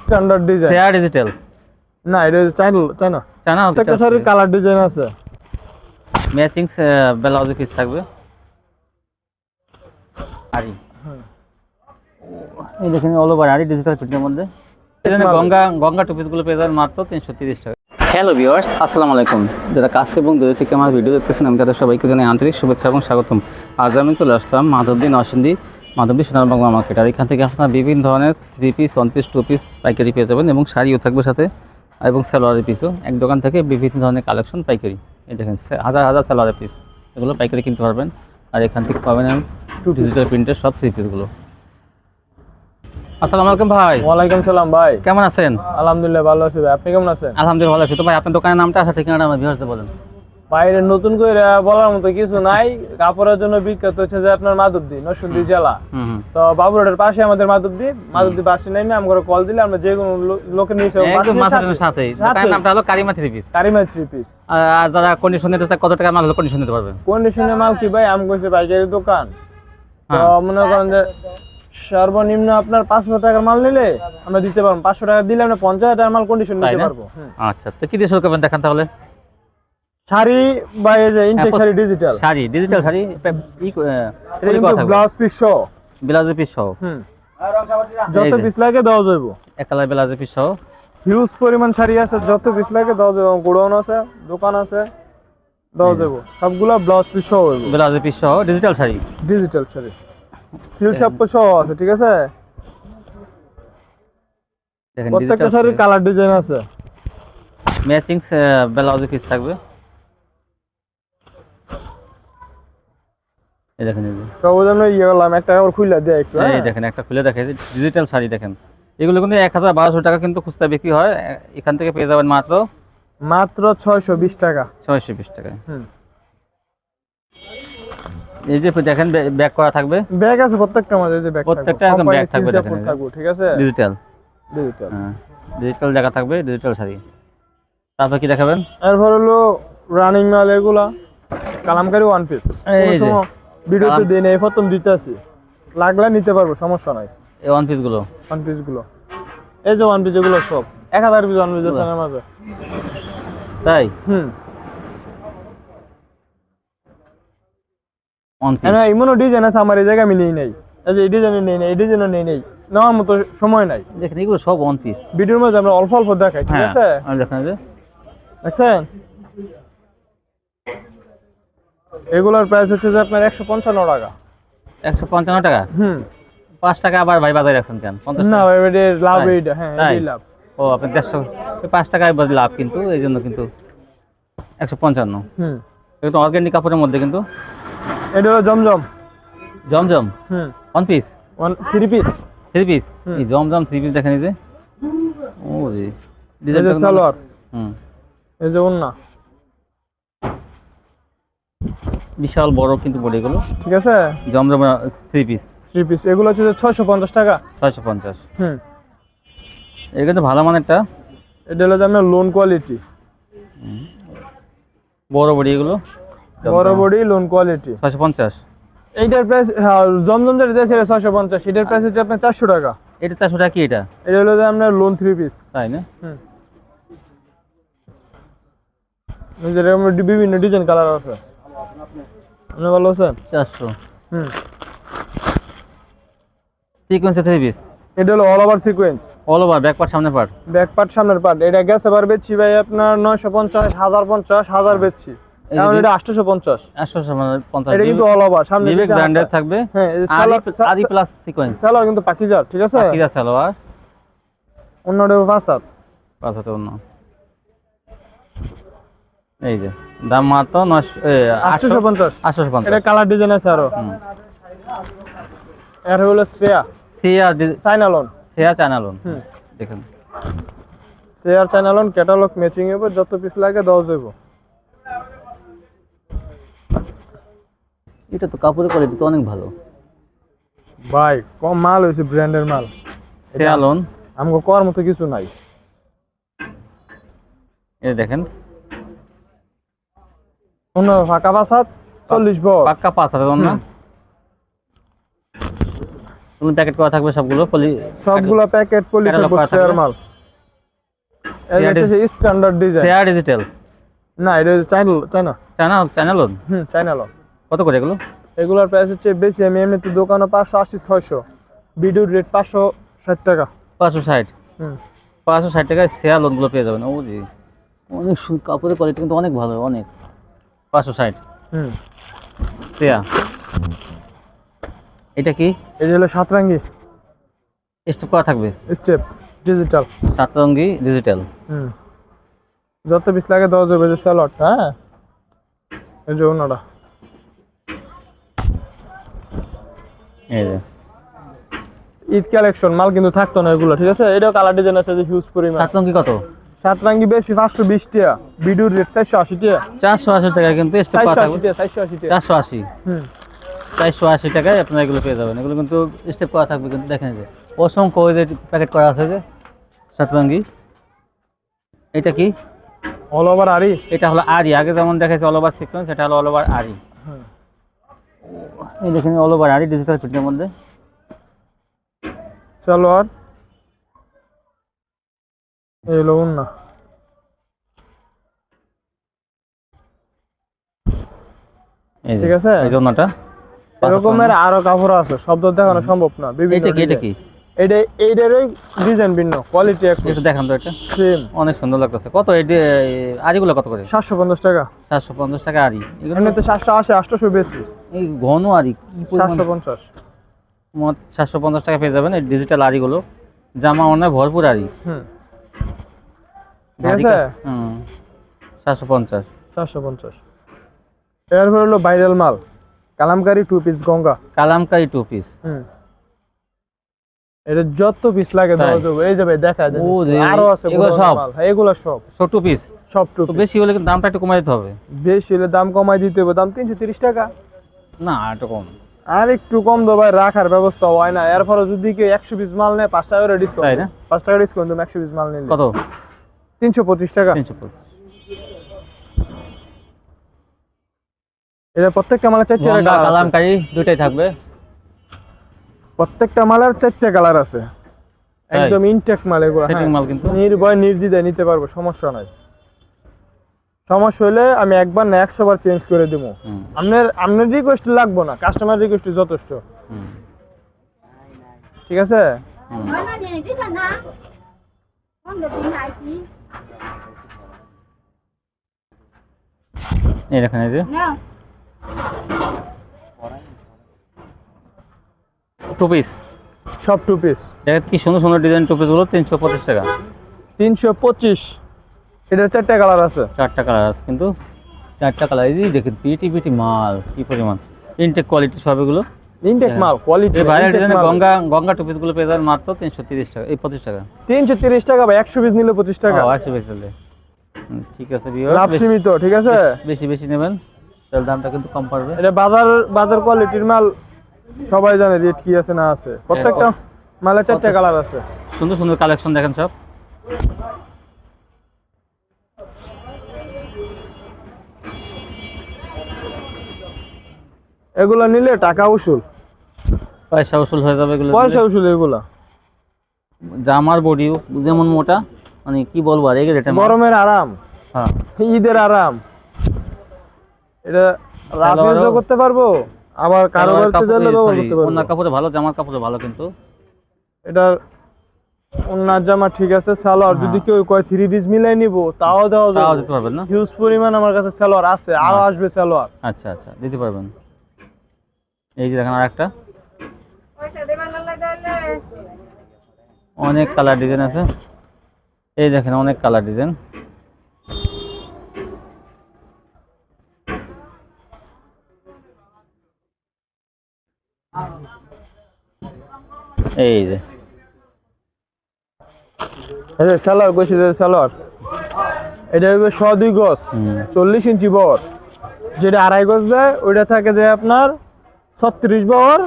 Standard design share digital না এটা চাইনা চাইনা চানা প্রত্যেকটা শাড়ির কালার ডিজাইন আছে। ম্যাচিং ব্লাউজ পিস থাকবে। আরি এই দেখেন অল ওভার আরি ডিজিটাল প্রিন্টের মধ্যে। এখানে গঙ্গা গঙ্গা টু পিসগুলো পেয়ে যাবেন মাত্র তিনশো তিরিশ টাকা। হ্যালো ভিউয়ার্স আসসালামু আলাইকুম। যারা কাছে এবং দূরে থেকে আমার ভিডিও দেখতেছেন আমি তাদের সবাইকে জানাই আন্তরিক শুভেচ্ছা এবং স্বাগতম। আজ আমি চলে আসলাম মাধবদী নরসিংদী মাধবদী সোনার বাংলা মার্কেট আর এখান থেকে আপনার বিভিন্ন ধরনের three piece one piece two piece পাইকারি পেয়ে যাবেন এবং শাড়িও থাকবে সাথে এবং সালোয়ারের পিসও এক দোকান থেকে বিভিন্ন ধরনের কালেকশন পাইকারি। এই দেখেন হাজার হাজার সালোয়ারের পিস এগুলো পাইকারি কিনতে পারবেন। আর এখান থেকে পাবেন টু ডিজিটাল প্রিন্টের সব থ্রি পিসগুলো আসসালামু আলাইকুম ভাই। ওয়ালাইকুম সালাম ভাই। কেমন আছেন? আলহামদুলিল্লাহ ভালো আছি ভাই। আপনি কেমন আছেন? আলহামদুলিল্লাহ ভালো আছি। তো ভাই আপনার দোকানের নামটা আসা ঠিকানাটা আমার ভিউয়ার্সদের বলেন। বাইরে নতুন করে বলার মতো কিছু নাই। কাপড়ের জন্য বিখ্যাত হচ্ছে যে আপনার মাধবদী নরসিংদী জেলা। তো বাবুরহাটের পাশে আমাদের মাধবদী। মাধবদী বাসে নেমে আমরা কল দিলে আমরা যে কোনো লোকের সাথেই দোকানের নামটা হলো Karima three piece Karima three piece আর যারা কন্ডিশন নিতে চায় কত টাকা মাল কন্ডিশন নিতে পারবে? কন্ডিশনে মাল কি ভাই? আমি কইছি পাইকারি দোকান। তো হ্যাঁ। মনে করেন যে সর্বনিম্ন আপনার পাঁচশো টাকার মাল নিলে আমরা দিতে পারব। পাঁচশো টাকা দিলে আমরা পঞ্চাশ হাজার টাকার মাল কন্ডিশন নিতে পারব। আচ্ছা তো কি দিয়ে শুরু করবেন দেখান তাহলে? শাড়ি বা এই যে ইনটেক হ্যাঁ, শাড়ি ডিজিটাল শাড়ি ডিজিটাল শাড়ি ই কিন্তু ব্লাউজ পিস সহ। ব্লাউজের পিস সহ। হুম। যত। পিস লাগে দেওয়া যাইব। এক কালার ব্লাউজের পিস সহ। হিউজ পরিমাণ শাড়ি আছে যত পিস লাগে দেওয়া যাবে গোডাউন আছে দোকান আছে দেওয়া। যাব সবগুলা ব্লাউজ পিস সহ হইব। ব্লাউজের পিস সহ ডিজিটাল শাড়ি। ডিজিটাল শাড়ি। সিল চাপ্পো সহ আছে ঠিক আছে? দেখেন প্রত্যেকটা শাড়ির কালার ডিজাইন আছে। ম্যাচিং ব্লাউজের পিস থাকবে। এই দেখেন এই যে। সব আমরা ইয়ে করলাম একটা কাপড় খুলে দেয় একটু এই হ্যাঁ? দেখেন একটা খুলে দেখে ডিজিটাল শাড়ি দেখেন। এগুলো কিন্তু এক হাজার বারোশো টাকা কিন্তু খুচরা বিক্রি হয় এখান থেকে পেয়ে যাবেন মাত্র মাত্র ছয়শো বিশ টাকা। ছয়শো বিশ টাকায়। এই যে দেখেন ব্যাক করা থাকবে। ব্যাগ আছে প্রত্যেকটা মাঝে যে ব্যাগ প্রত্যেকটা একদম bag থাকবে দেখেন এই যে। থাকবে ঠিক আছে? ডিজিটাল ডিজিটাল হ্যাঁ ডিজিটাল জায়গা থাকবে ডিজিটাল শাড়ি। তারপর কি দেখাবেন? এরপর হলো রানিং মাল এগুলা কালামকারি ওয়ান পিস এই। ভিডিওতে দিন এই প্রথম দিতে আছি। লাগলে নিতে পারব সমস্যা নাই। এই ওয়ান পিসগুলো ওয়ান পিসগুলো। এই যে ওয়ান পিস এগুলো সব এক হাজার পিস ওয়ান পিস আছে আমার মাঝে তাই? হুম। পিস এমনও ডিজাইন আছে আমার এই জায়গায় আমি নেই নাই। এই যে এই ডিজাইনে নেই নাই এই ডিজাইনও নেই নাই। নেওয়ার মতো সময় নাই। দেখেন এগুলো সব ওয়ান পিস ভিডিওর মধ্যে আমরা অল্প অল্প দেখাই ঠিক হ্যাঁ আছে? দেখেন যে। দেখছেন? এগুলোর প্রাইস হচ্ছে যে আপনার একশো পঞ্চান্ন টাকা। একশো পঞ্চান্ন টাকা? হুম। পাঁচ টাকা আবার ভাই বাজারে রাখছেন কেন? পঞ্চাশ না ভাই লাভ? এইটা হ্যাঁ? এটাই লাভ। ও আপনি দেড়শো পাঁচ টাকায় লাভ কিন্তু এই জন্য কিন্তু একশো পঞ্চান্ন। হুম। এটা অর্গ্যানিক কাপড়ের মধ্যে কিন্তু। এটা হলো জমজম। জমজম? হুম। One piece one three piece three piece. এই জমজম থ্রি পিস দেখেন এই যে। ও রে ডিজাইন সালোয়ার। হুম। এই যে ওন্না বিশাল বড় কিন্তু বডি এগুলো ঠিক আছে? Zamzam three piece three piece এগুলো হচ্ছে ছয়শো পঞ্চাশ টাকা? ছয়শো পঞ্চাশ। হুম। এটা কিন্তু ভালো মানেরটা। এটা হলো যে আপনার লোন কোয়ালিটি। বড় বডি এগুলো। বড় বডি লোন কোয়ালিটি ছয়শো পঞ্চাশ। এইটার প্রাইস হ্যাঁ জমজম যেটা দিয়েছে ছয়শো পঞ্চাশ। এটার প্রাইস হচ্ছে আপনার চারশো টাকা। এটা চারশো টাকা কি এটা? এটা হলো যে আপনার লোন থ্রি পিস তাই না? হুম। বিভিন্ন ডিজাইন কালার আছে। আপনি ভালো আছেন? চারশো। হুম। সিকোয়েন্সে থ্রি পিস এটা হলো all over sequence all over back part সামনে পার্ট ব্যাক পার্ট সামনের পার্ট এটা বেচছি ভাই আপনার নয়শো পঞ্চাশ হাজার পঞ্চাশ হাজার বেচছি। এই যে কারণ বি- এটা আটশোশো পঞ্চাশ। একশো পঞ্চাশ। এটা কিন্তু অল ওভার সামনে বিবেক ব্র্যান্ডের থাকবে। হ্যাঁ আদি প্লাস সিকোয়েন্স সালোয়ার কিন্তু পাকিজার ঠিক আছে? পাকিজা সালোয়ার অন্যটা পাঁচ হাত। পাঁচ হাতে অন্য। এই যে দাম মাত্র নয়শো আটশোশো পঞ্চাশ। আটশোশো পঞ্চাশ। এটা কালার ডিজাইন আছে আরও। এর হলো শ্রেয়া। সিয়া চাইনালন সিয়া চ্যানেলন। হুম। দেখুন। শ্রেয়ার চাইনালন ক্যাটালগ ম্যাচিং হবে যত পিস লাগে দেওয়া যাবে এটা তো কাপড়ের কোয়ালিটি তো অনেক ভালো। ভাই কম মাল হয়েছে ব্র্যান্ডের মাল। সিয়ালন আমাকে করার মতো কিছু নাই। এই দেখেন। অন্য ফাঁকা পাঁচ হাত চল্লিশ পাক্কা পাঁচ তুমি প্যাকেট করা থাকবে সবগুলো? পলি সবগুলো প্যাকেট পলি Catalog থাকবে করা শেয়ার মাল। এই স্ট্যান্ডার্ড ডিজাইন শেয়ার ডিজিটাল না এটা হচ্ছে চাইনা চাইনা চায়না চ্যানেল হুম চাইনা লো কত করে এগুলো? এগুলোর প্রাইস হচ্ছে বেশি। আমি এমনিতে দোকানে পাঁচশো আশি ছয়শো। ভিডিওর রেট পাঁচশো ষাট টাকা। পাঁচশো ষাট? হুম। পাঁচশো ষাট টাকায় শেয়ার লোনগুলো পেয়ে যাবেন। ও জি। অনেক কাপড়ের কোয়ালিটি কিন্তু অনেক ভালো অনেক। পাঁচশো ষাট। হুম। এটা কি? এটা হলো সাতরাঙ্গি। স্টেপ করা থাকবে? স্টেপ ডিজিটাল সাতরঙ্গি ডিজিটাল হুম। যত পিস লাগে দেওয়া যাবে যে স্যালাড হ্যাঁ? এই যে ওনারা। এই যে। ঈদ কালেকশন মাল কিন্তু থাকতো না এগুলো ঠিক আছে? এটাও কালার ডিজাইন আছে যে হিউজ পরিমাণ। সাতরঙ্গি কত? সাতরাঙ্গি বেশি পাঁচশো বিশ টাকা। ভিডিওর রেট চারশো আশি টাকা। চারশো আশি টাকা কিন্তু চারশো আশি চারশো আশি চারশো টাকায় আপনারা এগুলো পেয়ে যাবেন। এগুলো কিন্তু স্টেপ করা থাকবে কিন্তু দেখেন যে অসংখ্য ওই যে প্যাকেট করা আছে যে সাতরঙ্গি। এটা কি? অল ওভার আরি এটা হলো আরি আগে যেমন দেখাচ্ছে অল ওভার সিকোয়েন্স এটা হলো অল ওভার আরি এই দেখেন অল ওভার আরি ডিজিটাল প্রিন্টের মধ্যে। সালোয়ার এই হলো না। ঠিক আছে? এই জন্যটা এরকমের আরও কাপড় আছে শব্দ দেখানো সম্ভব না এটা কি এটা কি? এটা এইটারই ডিজাইন ভিন্ন কোয়ালিটি একটু দেখান তো এটা। সেম অনেক সুন্দর লাগতেছে। কত এই আরিগুলো কত করে? সাতশো পঞ্চাশ টাকা। সাতশো পঞ্চাশ টাকা আরি এগুলো এমনিতে সাতশো আশি আটশোশো বেশি। এই ঘন আরি সাতশো পঞ্চাশ। সাতশো পঞ্চাশ টাকা পেয়ে যাবেন এই ডিজিটাল আরিগুলো জামা অনেক ভরপুর আরি হুম। ঠিক আছে? হুম। এরপর হলো ভাইরাল মাল। Kalamkari two piece Ganga. Kalamkari two piece হুম। এটা যত পিস লাগে দেওয়া যাবে। এই যাবে দেখা আরও আছে এগুলো সব? হ্যাঁ এগুলো সব। সো টু পিস সব টু বেশি হলে দামটা একটু কমাই দিতে হবে। বেশি হলে দাম কমাই দিতে হবে। দাম তিনশো তিরিশ টাকা। না একটু কম। আর একটু কম দেবো ভাই রাখার ব্যবস্থা হয় না। এরপরে যদি কেউ একশো পিস মাল নেয় পাঁচ টাকা করে ডিসকাউন্ট না? পাঁচ টাকা ডিসকাউন্ট তুমি একশো পিস মাল নিলে। কত? তিনশো পঁচিশ টাকা? তিনশো পঁচিশ। এটা প্রত্যেকটা মালের চারটে কালামকারি দুটাই থাকবে। প্রত্যেকটা মালের চারটে কালার আছে। একদম ইনটেক মাল এগুলো সেটিং হ্যাঁ। মাল কিন্তু। নির্ভয় নির্দ্বিধায় নিতে পারব সমস্যা নাই। সমস্যা হলে আমি একবার না একশো বার চেঞ্জ করে দেবো। আপনার আপনার রিকোয়েস্ট লাগবো না কাস্টমার রিকোয়েস্ট যথেষ্ট। ঠিক আছে? এই দেখেন এই যে। টু পিস সব টু পিস দেখেন কি সুন্দর সুন্দর ডিজাইন টু পিসগুলো তিনশো পঁচিশ টাকা। তিনশো পঁচিশ। এটার চারটে কালার আছে। চারটা কালার আছে কিন্তু চারটা কালার এই দেখেন পিটি পিটি মাল কি পরিমাণ। ইনটেক কোয়ালিটি সব এগুলো। ইনটেক হ্যাঁ। মাল কোয়ালিটি এই ভাইরাল ডিজাইনে গঙ্গা গঙ্গা টু পিসগুলো পেয়ে যাবেন মাত্র তিনশো তিরিশ টাকা এই পঁচিশ টাকা। তিনশো তিরিশ টাকা বা একশো পিস নিলে পঁচিশ টাকা। ও, আশি পিস হুম, ঠিক আছে viewers, লাভ সীমিত ঠিক আছে? বেশি বেশি নেবেন। তাহলে দামটা কিন্তু কম পড়বে। এটা বাজার বাজার কোয়ালিটির মাল সবাই জানে রেট কি আছে না আছে। প্রত্যেকটা মালের চারটে কালার আছে। সুন্দর সুন্দর কালেকশন দেখেন সব। এগুলো নিলে টাকা উসুল। পয়সা উসুল হয়ে যাবে এগুলো পয়সা উসুল এগুলা। জামার বডিও যেমন মোটা মানে কি বলব আর এগুলো এটা গরমের আরাম। হ্যাঁ। ঈদের আরাম। এটা রাত করতে পারব আবার কারও বাড়িতে গেলে এই, ব্যবহার করতে পারব। ওনার কাপড়ে ভালো জামার কাপড়ে ভালো কিন্তু। এটার ওনার জামা ঠিক আছে সালোয়ার হ্যাঁ। যদি কেউ কয় থ্রি পিস মিলাই নিব তাও দেওয়া তাও দিতে পারবেন না? হিউজ পরিমাণ আমার কাছে সালোয়ার আছে আরও আসবে সালোয়ার। আচ্ছা আচ্ছা দিতে পারবেন। এই যে দেখেন আর একটা। অনেক কালার ডিজাইন আছে। এই দেখেন অনেক কালার ডিজাইন এই যে। এই যে সালোয়ার কইছি যে এটা হবে শ দুই গজ চল্লিশ ইঞ্চি বর। যেটা আড়াই গজ দেয় ওইটা থাকে যে আপনার ছত্রিশ বর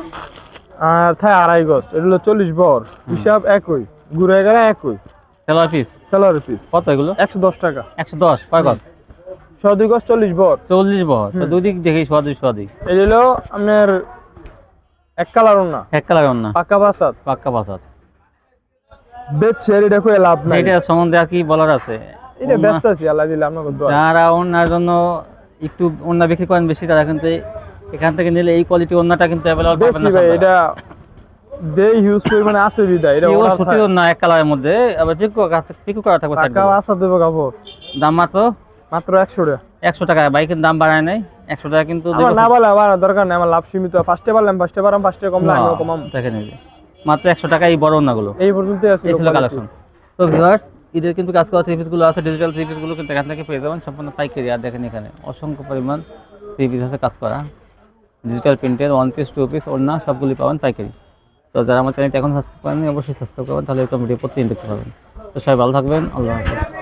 আর থাকে আড়াই গজ এটা হলো চল্লিশ বর। হিসাব একই ঘুরে গেলে একই। সেলোয়ার পিস সালোয়ার পিস কত এগুলো? একশো দশ টাকা। একশো দশ কয় গজ? শ দুই গজ চল্লিশ বর। চল্লিশ বহর তো দুই দিক দেখি সোয়াদি সোয়াদি এটা হলো আপনার এক কালার না এক কালার না পাকা বাসাত পাক্কা বাসাত বেচছে এটা কই লাভ নাই। এটা সম্বন্ধে আর কি বলার আছে? এটা ব্যস্ত আছি আল্লাহ দিলে যারা ওনার জন্য একটু ওনা বিক্রি করেন বেশি তারা কিন্তু এখান থেকে নিলে এই কোয়ালিটি ওনাটা কিন্তু অ্যাভেলেবল পাবেন বেশি না এটা দেই হিউজ পরিমাণে আছে বিদায় এটা সুতি থাকে। এক কালারের মধ্যে। আবার পিকু পিকু করা থাকবে দিয়ে। বাসাত কাপড়। দাম মাত্র? মাত্র একশো টাকা। একশো টাকা বাইকের দাম বাড়ায় নাই। একশো টাকা কিন্তু না বলে আবার দরকার নেই আমার লাভ সীমিত। ফার্স্টে পারলাম ফার্স্টে পারাম ফার্স্টে কমলে আমিও কমাম। মাত্র একশো টাকা এই বড় ওনাগুলো এই পর্যন্ত আছে এই ছিল কালেকশন তো ভিউয়ার্স ঈদের কিন্তু কাজ করা থ্রি পিসগুলো আছে ডিজিটাল থ্রি পিসগুলো কিন্তু এখান থেকে পেয়ে যাবেন। সম্পূর্ণ পাইকারি। আর দেখেন এখানে অসংখ্য পরিমাণ থ্রি পিস আছে কাজ করা। ডিজিটাল প্রিন্টের ওয়ান পিস টু পিস ওড়না সবগুলি পাবেন পাইকারি। তো যারা আমার চ্যানেলটি এখন সাবস্ক্রাইব করেননি, অবশ্যই সাবস্ক্রাইব করবেন, তাহলে এরকম ভিডিও প্রতিদিন দেখতে পাবেন। তো সবাই ভালো থাকবেন, আল্লাহ হাফেজ।